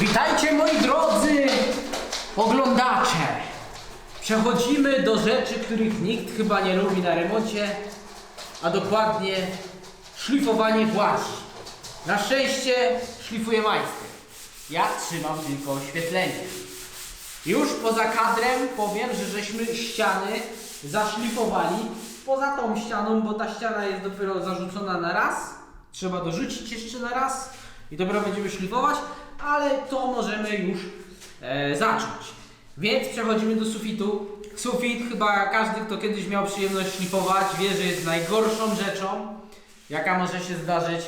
Witajcie moi drodzy oglądacze! Przechodzimy do rzeczy, których nikt chyba nie lubi na remoncie, a dokładnie szlifowanie gładzi. Na szczęście szlifuje majster. Ja trzymam tylko oświetlenie. Już poza kadrem powiem, że żeśmy ściany zaszlifowali poza tą ścianą, bo ta ściana jest dopiero zarzucona na raz. Trzeba dorzucić jeszcze na raz i dopiero będziemy szlifować, ale to możemy już e, zacząć. Więc przechodzimy do sufitu. Sufit chyba każdy, kto kiedyś miał przyjemność szlifować, wie, że jest najgorszą rzeczą, jaka może się zdarzyć,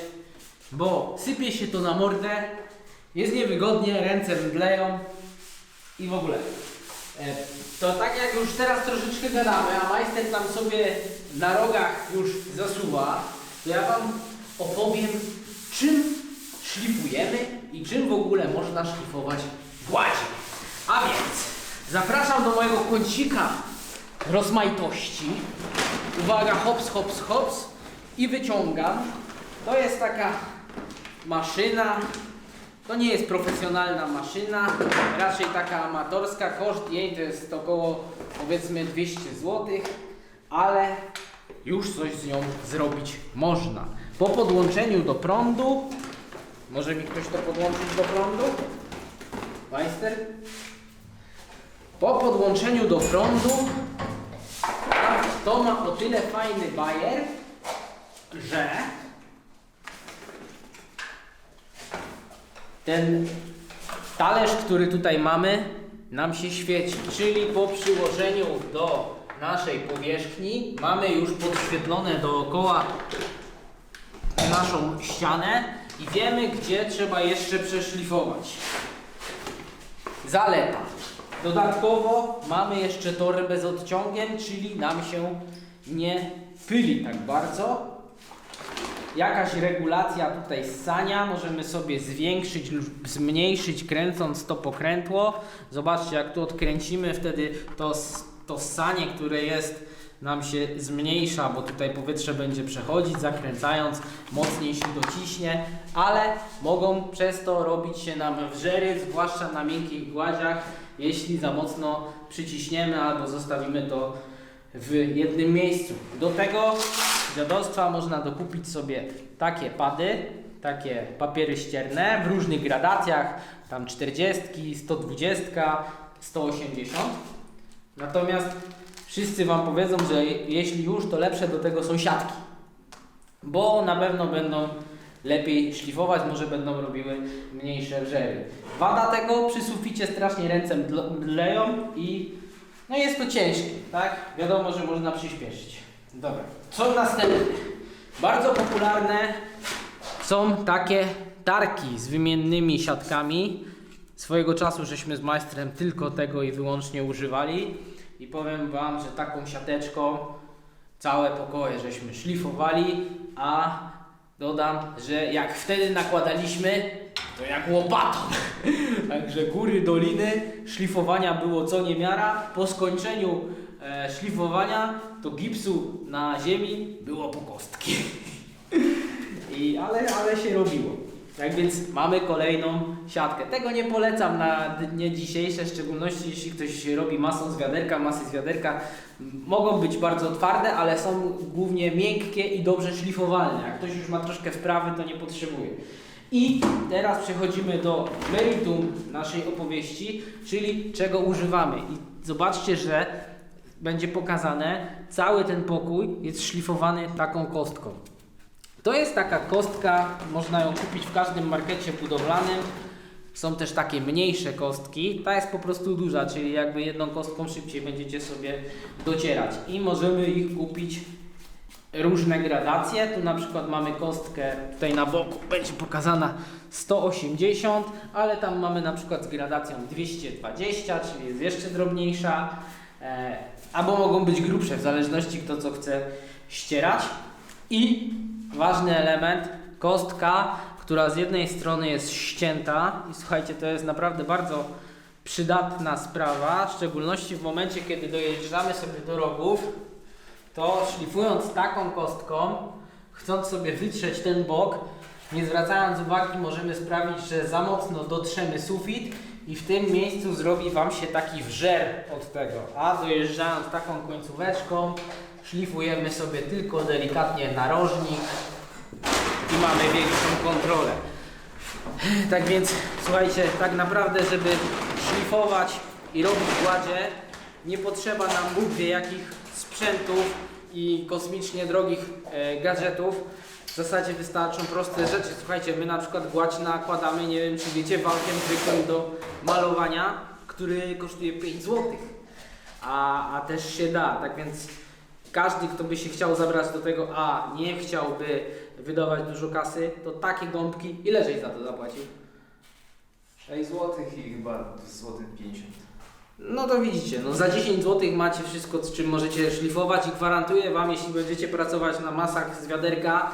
bo sypie się to na mordę, jest niewygodnie, ręce mdleją, i w ogóle. E, To tak jak już teraz troszeczkę gadamy, a majster tam sobie na rogach już zasuwa, to ja Wam opowiem, czym szlifujemy i czym w ogóle można szlifować gładzi. A więc zapraszam do mojego kącika rozmaitości. Uwaga, hops, hops, hops i wyciągam. To jest taka maszyna, to nie jest profesjonalna maszyna, raczej taka amatorska. Koszt jej to jest około powiedzmy 200 zł, ale już coś z nią zrobić można. Po podłączeniu do prądu, może mi ktoś to podłączyć do prądu? Majster? Po podłączeniu do prądu to ma o tyle fajny bajer, że ten talerz, który tutaj mamy, nam się świeci. Czyli po przyłożeniu do naszej powierzchni mamy już podświetlone dookoła naszą ścianę i wiemy, gdzie trzeba jeszcze przeszlifować. Zaleta. Dodatkowo mamy jeszcze torbę z odciągiem, czyli nam się nie pyli tak bardzo, jakaś regulacja tutaj ssania, możemy sobie zwiększyć lub zmniejszyć kręcąc to pokrętło. Zobaczcie jak tu odkręcimy, wtedy to, to ssanie, które jest nam się zmniejsza, bo tutaj powietrze będzie przechodzić, zakręcając, mocniej się dociśnie, ale mogą przez to robić się nam wrzery, zwłaszcza na miękkich gładziach, jeśli za mocno przyciśniemy albo zostawimy to w jednym miejscu. Do tego dziadostwa można dokupić sobie takie pady, takie papiery ścierne w różnych gradacjach, tam 40, 120, 180. Natomiast wszyscy Wam powiedzą, że je- jeśli już, to lepsze do tego są siatki, bo na pewno będą lepiej szlifować, może będą robiły mniejsze wrzery. Wada tego, przy suficie strasznie ręce mdl- mdleją i no jest to ciężkie, tak? Wiadomo, że można przyspieszyć. Dobra, co następne? Bardzo popularne są takie tarki z wymiennymi siatkami. Swojego czasu żeśmy z majstrem tylko tego i wyłącznie używali. I powiem Wam, że taką siateczką całe pokoje żeśmy szlifowali, a dodam, że jak wtedy nakładaliśmy, to jak łopatą. Także góry, doliny, szlifowania było co niemiara. Po skończeniu e, szlifowania to gipsu na ziemi było po kostki. I, ale, ale się robiło. Tak więc mamy kolejną siatkę. Tego nie polecam na dnie dzisiejsze, w szczególności jeśli ktoś robi masą z wiaderka. Masy z wiaderka mogą być bardzo twarde, ale są głównie miękkie i dobrze szlifowalne. Jak ktoś już ma troszkę wprawy, to nie potrzebuje. I teraz przechodzimy do meritum naszej opowieści, czyli czego używamy. I zobaczcie, że będzie pokazane, cały ten pokój jest szlifowany taką kostką. To jest taka kostka, można ją kupić w każdym markecie budowlanym. Są też takie mniejsze kostki. Ta jest po prostu duża, czyli jakby jedną kostką szybciej będziecie sobie docierać. I możemy ich kupić różne gradacje. Tu na przykład mamy kostkę tutaj na boku, będzie pokazana 180, ale tam mamy na przykład z gradacją 220, czyli jest jeszcze drobniejsza. E, albo mogą być grubsze, w zależności kto co chce ścierać. I ważny element, kostka, która z jednej strony jest ścięta i słuchajcie, to jest naprawdę bardzo przydatna sprawa, w szczególności w momencie, kiedy dojeżdżamy sobie do rogów, to szlifując taką kostką, chcąc sobie wytrzeć ten bok, Nie zwracając uwagi, możemy sprawić, że za mocno dotrzemy sufit i w tym miejscu zrobi Wam się taki wżer od tego. A dojeżdżając taką końcóweczką, szlifujemy sobie tylko delikatnie narożnik i mamy większą kontrolę. Tak więc, słuchajcie, tak naprawdę, żeby szlifować i robić gładzie, nie potrzeba nam Bóg wie jakich sprzętów i kosmicznie drogich e, gadżetów. W zasadzie wystarczą proste rzeczy. Słuchajcie, my na przykład gładź nakładamy, nie wiem czy wiecie, walkiem zwykłym do malowania, który kosztuje 5 zł. A, a też się da, tak więc każdy, kto by się chciał zabrać do tego, a nie chciałby wydawać dużo kasy, to takie gąbki, ile żeś za to zapłacił? 6 zł i chyba złotych 50. No to widzicie, no za 10 zł macie wszystko, z czym możecie szlifować i gwarantuję Wam, jeśli będziecie pracować na masach z wiaderka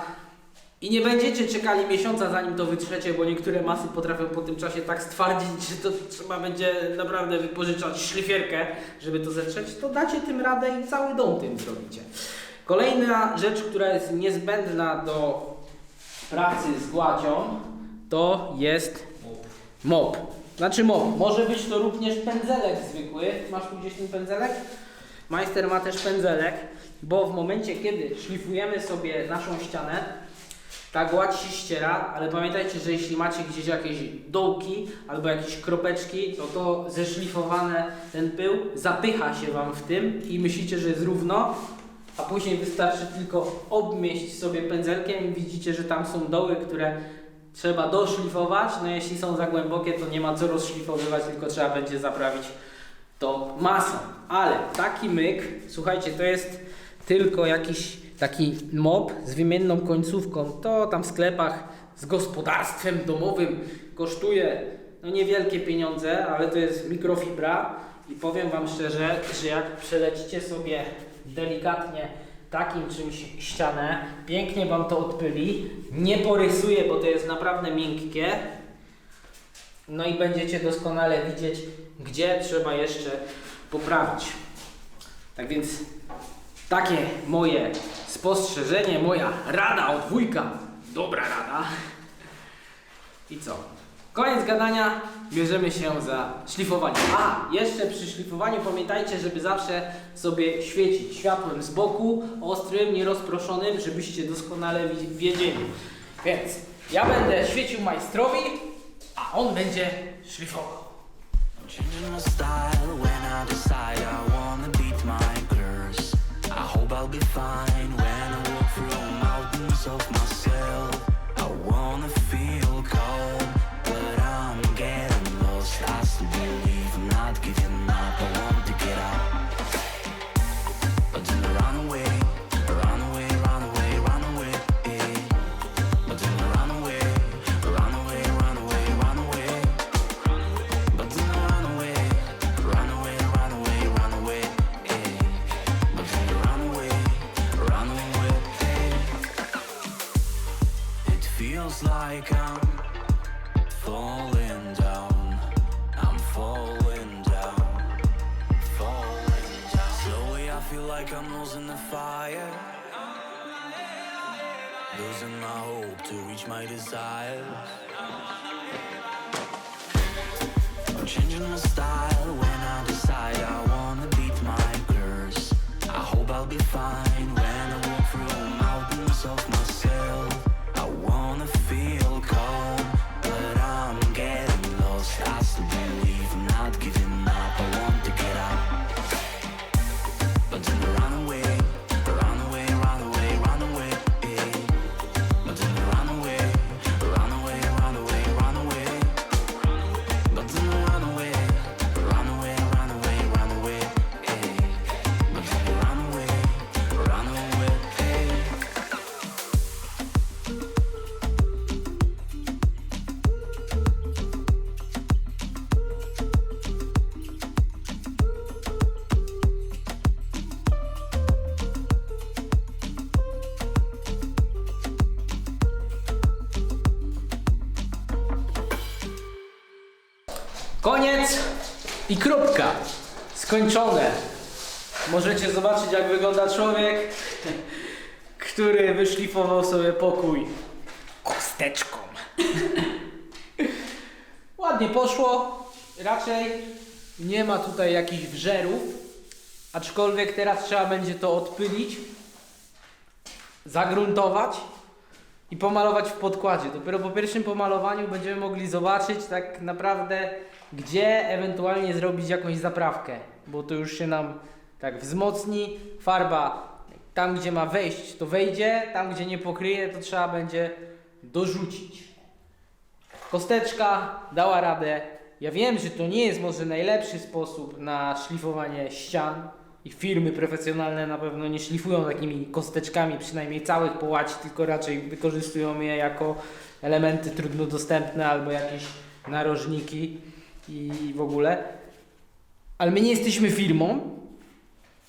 i nie będziecie czekali miesiąca zanim to wytrzecie, bo niektóre masy potrafią po tym czasie tak stwardzić, że to trzeba będzie naprawdę wypożyczać szlifierkę, żeby to zetrzeć, to dacie tym radę i cały dom tym zrobicie. Kolejna rzecz, która jest niezbędna do pracy z gładzią, to jest mop. Znaczy mop. Może być to również pędzelek zwykły. Masz tu gdzieś ten pędzelek? Majster ma też pędzelek, bo w momencie, kiedy szlifujemy sobie naszą ścianę, ta gładź się ściera, ale pamiętajcie, że jeśli macie gdzieś jakieś dołki albo jakieś kropeczki, to to zeszlifowane, ten pył zapycha się Wam w tym i myślicie, że jest równo, a później wystarczy tylko obmieść sobie pędzelkiem i widzicie, że tam są doły, które trzeba doszlifować. No jeśli są za głębokie, to nie ma co rozszlifowywać, tylko trzeba będzie zaprawić to masą. Ale taki myk, słuchajcie, to jest tylko jakiś taki mop z wymienną końcówką. To tam w sklepach z gospodarstwem domowym kosztuje no niewielkie pieniądze, ale to jest mikrofibra i powiem Wam szczerze, że jak przelecicie sobie delikatnie takim czymś ścianę, pięknie Wam to odpyli, nie porysuje, bo to jest naprawdę miękkie, no i będziecie doskonale widzieć, gdzie trzeba jeszcze poprawić. Tak więc takie moje spostrzeżenie, moja rada od wujka. Dobra rada. I co? Koniec gadania, bierzemy się za szlifowanie. A, jeszcze przy szlifowaniu pamiętajcie, żeby zawsze sobie świecić światłem z boku, ostrym, nierozproszonym, żebyście doskonale wi- wiedzieli. Więc ja będę świecił majstrowi, a on będzie szlifował. My style when I decide I wanna beat my. I hope I'll be fine I'm changing my style i kropka. Skończone. Możecie zobaczyć, jak wygląda człowiek, który wyszlifował sobie pokój ciasteczkom. Ładnie poszło. Raczej nie ma tutaj jakichś wżerów. Aczkolwiek teraz trzeba będzie to odpylić, zagruntować i pomalować w podkładzie. Dopiero po pierwszym pomalowaniu będziemy mogli zobaczyć tak naprawdę, gdzie ewentualnie zrobić jakąś zaprawkę, bo to już się nam tak wzmocni. Farba tam, gdzie ma wejść, to wejdzie, tam, gdzie nie pokryje, to trzeba będzie dorzucić. Kosteczka dała radę. Ja wiem, że to nie jest może najlepszy sposób na szlifowanie ścian i firmy profesjonalne na pewno nie szlifują takimi kosteczkami przynajmniej całych połaci, tylko raczej wykorzystują je jako elementy trudno dostępne albo jakieś narożniki i w ogóle. Ale my nie jesteśmy firmą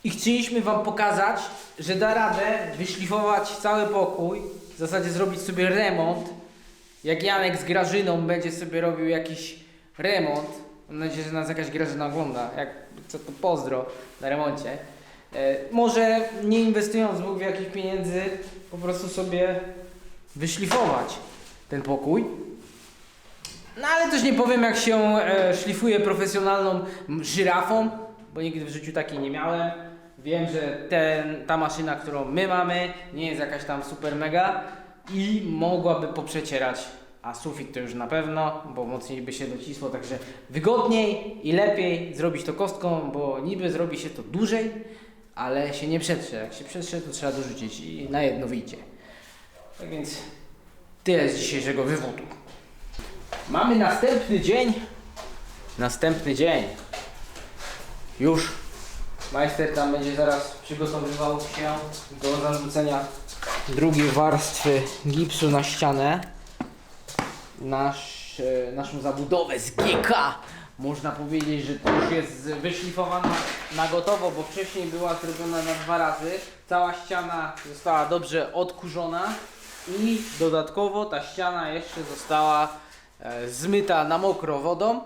i chcieliśmy Wam pokazać, że da radę wyszlifować cały pokój, w zasadzie zrobić sobie remont jak Janek z Grażyną będzie sobie robił jakiś remont, mam nadzieję, że nas jakaś Grażyna ogląda, jak co to pozdro na remoncie. E, może nie inwestując Bóg w jakich pieniędzy, po prostu sobie wyszlifować ten pokój. No ale też nie powiem jak się e, szlifuje profesjonalną żyrafą, bo nigdy w życiu takiej nie miałem. Wiem, że ten, ta maszyna, którą my mamy, nie jest jakaś tam super mega i mogłaby poprzecierać, a sufit to już na pewno, bo mocniej by się docisło, także wygodniej i lepiej zrobić to kostką, bo niby zrobi się to dłużej, ale się nie przetrze. Jak się przetrze, to trzeba dorzucić i na jedno wyjdzie. Tak więc tyle z dzisiejszego wywodu. Mamy następny dzień. Następny dzień. Już majster tam będzie zaraz przygotowywał się do zarzucenia drugiej warstwy gipsu na ścianę. Nasz, e, naszą zabudowę z GK. Można powiedzieć, że to już jest wyszlifowana na gotowo, bo wcześniej była zrobiona na dwa razy. Cała ściana została dobrze odkurzona i dodatkowo ta ściana jeszcze została e, zmyta na mokro wodą,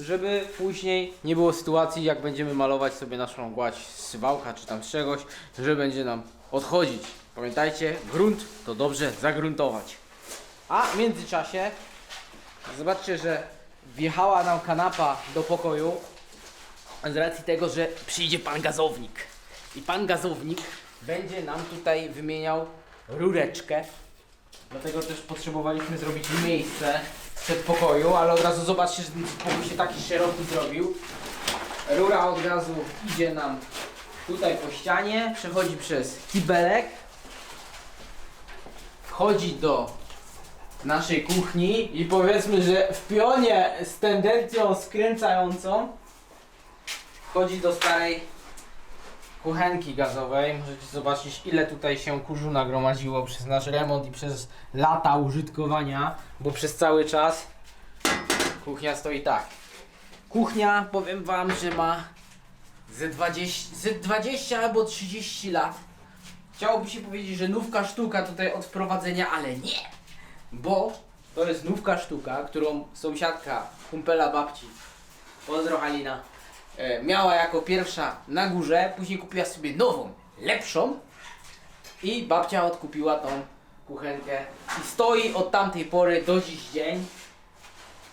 żeby później nie było sytuacji, jak będziemy malować sobie naszą gładź z sywałka czy tam z czegoś, że będzie nam odchodzić. Pamiętajcie, grunt to dobrze zagruntować. A w międzyczasie zobaczcie, że wjechała nam kanapa do pokoju z racji tego, że przyjdzie pan gazownik. I pan gazownik będzie nam tutaj wymieniał rureczkę. Dlatego też potrzebowaliśmy zrobić miejsce w przedpokoju, ale od razu zobaczcie, że ten pokój się taki szeroki zrobił. Rura od razu idzie nam tutaj po ścianie, przechodzi przez kibelek, wchodzi do naszej kuchni i powiedzmy, że w pionie z tendencją skręcającą wchodzi do starej kuchenki gazowej. Możecie zobaczyć ile tutaj się kurzu nagromadziło przez nasz remont i przez lata użytkowania, bo przez cały czas kuchnia stoi tak. Kuchnia, powiem wam, że ma ze 20, ze 20 albo 30 lat. Chciałoby się powiedzieć, że nówka sztuka tutaj od wprowadzenia, ale nie! Bo to jest nówka sztuka, którą sąsiadka, kumpela babci, pozdro Halina, e, miała jako pierwsza na górze, później kupiła sobie nową, lepszą i babcia odkupiła tą kuchenkę i stoi od tamtej pory do dziś dzień.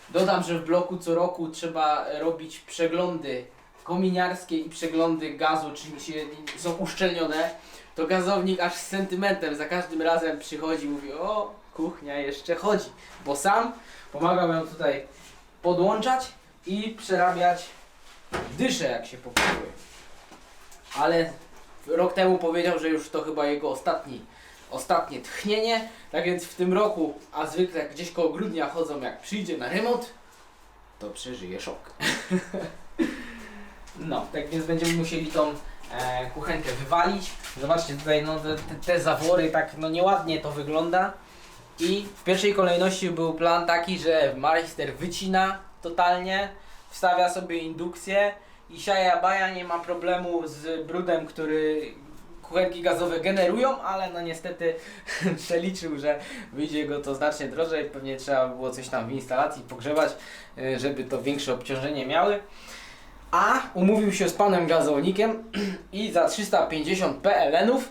Dodam, że w bloku co roku trzeba robić przeglądy kominiarskie i przeglądy gazu, czy się są uszczelnione. To gazownik aż z sentymentem za każdym razem przychodzi i mówi o, kuchnia jeszcze chodzi. Bo sam pomagał ją tutaj podłączać i przerabiać dysze jak się popsuły. Ale rok temu powiedział, że już to chyba jego ostatni, ostatnie tchnienie. Tak więc w tym roku, a zwykle gdzieś koło grudnia chodzą jak przyjdzie na remont, to przeżyje szok. No, tak więc będziemy musieli tą e, kuchenkę wywalić. Zobaczcie tutaj, no te, te zawory, tak no nieładnie to wygląda. I w pierwszej kolejności był plan taki, że Meister wycina totalnie, wstawia sobie indukcję i siaja baja nie ma problemu z brudem, który kuchenki gazowe generują, ale no niestety przeliczył, że wyjdzie go to znacznie drożej, pewnie trzeba było coś tam w instalacji pogrzebać, y, żeby to większe obciążenie miały. A umówił się z panem gazownikiem i za 350 PLN-ów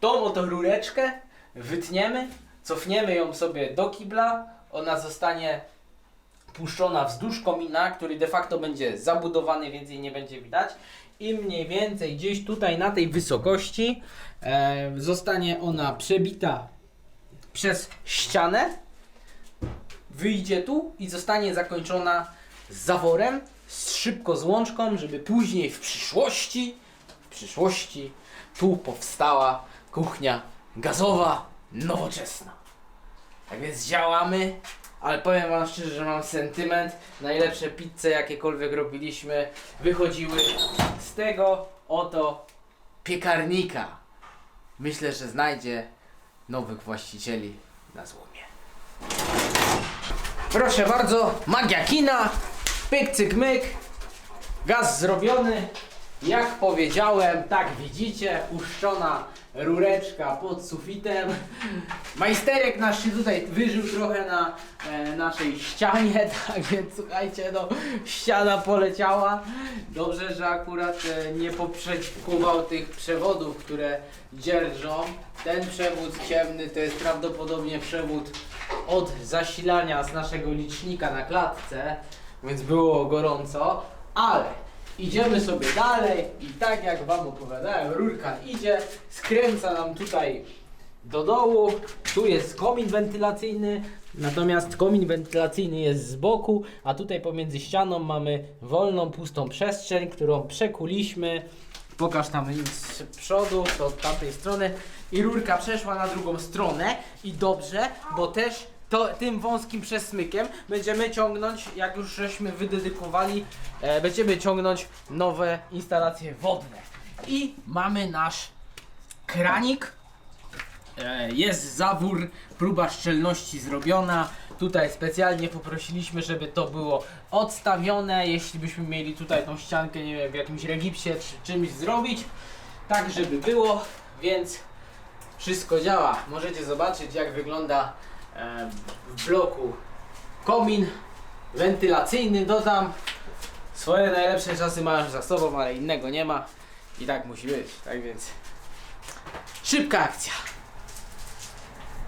tą oto rureczkę wytniemy, cofniemy ją sobie do kibla, ona zostanie puszczona wzdłuż komina, który de facto będzie zabudowany, więc jej nie będzie widać. I mniej więcej gdzieś tutaj na tej wysokości e, zostanie ona przebita przez ścianę, wyjdzie tu i zostanie zakończona zaworem, z szybko z łączką, żeby później w przyszłości, w przyszłości tu powstała kuchnia gazowa, nowoczesna. Tak więc działamy, ale powiem wam szczerze, że mam sentyment. Najlepsze pizze jakiekolwiek robiliśmy wychodziły z tego oto piekarnika. Myślę, że znajdzie nowych właścicieli na złomie. Proszę bardzo, magia kina, pyk cyk myk, gaz zrobiony. Jak powiedziałem, tak widzicie, puszczona rureczka pod sufitem. Majsterek nasz się tutaj wyżył trochę na e, naszej ścianie, tak więc słuchajcie, no ściana poleciała. Dobrze, że akurat e, nie poprzedkował tych przewodów, które dzierżą. Ten przewód ciemny to jest prawdopodobnie przewód od zasilania z naszego licznika na klatce, więc było gorąco, ale idziemy sobie dalej i tak jak wam opowiadałem, rurka idzie, skręca nam tutaj do dołu, tu jest komin wentylacyjny, natomiast komin wentylacyjny jest z boku, a tutaj pomiędzy ścianą mamy wolną, pustą przestrzeń, którą przekuliśmy. Pokaż tam z przodu, to od tamtej strony i rurka przeszła na drugą stronę i dobrze, bo też to, tym wąskim przesmykiem będziemy ciągnąć, jak już żeśmy wydedykowali, e, będziemy ciągnąć nowe instalacje wodne. I mamy nasz kranik, E, Jest zawór, próba szczelności zrobiona. Tutaj specjalnie poprosiliśmy, żeby to było odstawione. Jeśli byśmy mieli tutaj tą ściankę, nie wiem, w jakimś regipsie czy czymś zrobić, tak żeby było, więc wszystko działa. Możecie zobaczyć, jak wygląda w bloku komin wentylacyjny. Dodam swoje najlepsze czasy mają już za sobą, ale innego nie ma i tak musi być. Tak więc szybka akcja.